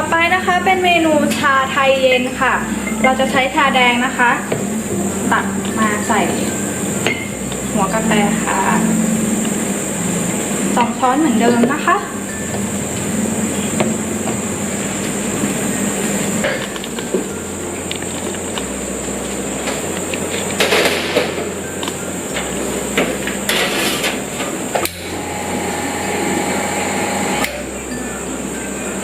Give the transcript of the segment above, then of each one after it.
ต่อไปนะคะเป็นเมนูชาไทยเย็นค่ะ เราจะใช้ชาแดงนะคะ ตักมาใส่ หัวกาแฟค่ะสองช้อนเหมือนเดิมนะคะ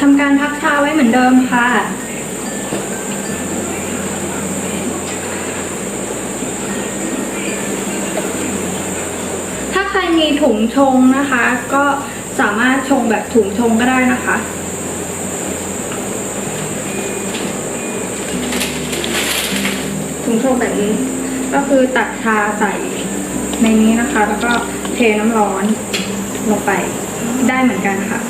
ทำการพักชาไว้เหมือนเดิมค่ะ ถ้าใครมีถุงชงนะคะ ก็สามารถชงแบบถุงชงก็ได้นะคะถุงชงแบบนี้ ก็คือตักชาใส่ในนี้นะคะ แล้วก็เทน้ำร้อนลงไปได้เหมือนกันค่ะ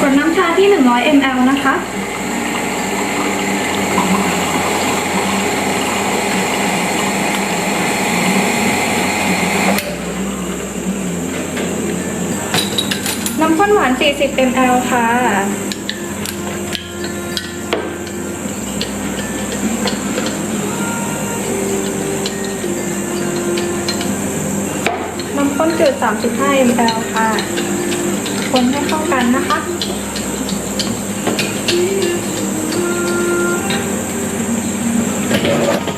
กดน้ำชา ที่ 100 ml นะคะน้ำข้นหวาน 40 ml ค่ะ น้ำข้นจืด 35 ml ค่ะ คนให้เข้ากันนะคะ ทับ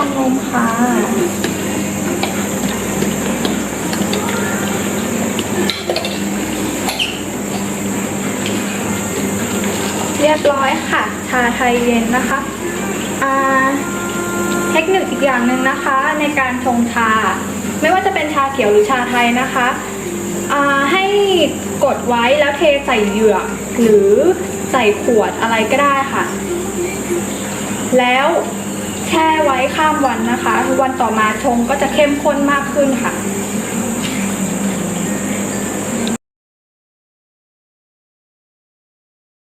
องนมค่ะ เรียบร้อยค่ะ ชาไทยเย็นนะคะเทคนิคอีกอย่างหนึ่งนะคะ ในการชงชา ไม่ว่าจะเป็นชาเขียวหรือชาไทยนะคะให้กดไว้แล้วเทใส่เหยือกหรือใส่ขวดอะไรก็ได้ค่ะ แล้ว แช่ไว้ข้ามวันนะคะ วันต่อมาชงก็จะเข้มข้นมากขึ้นค่ะ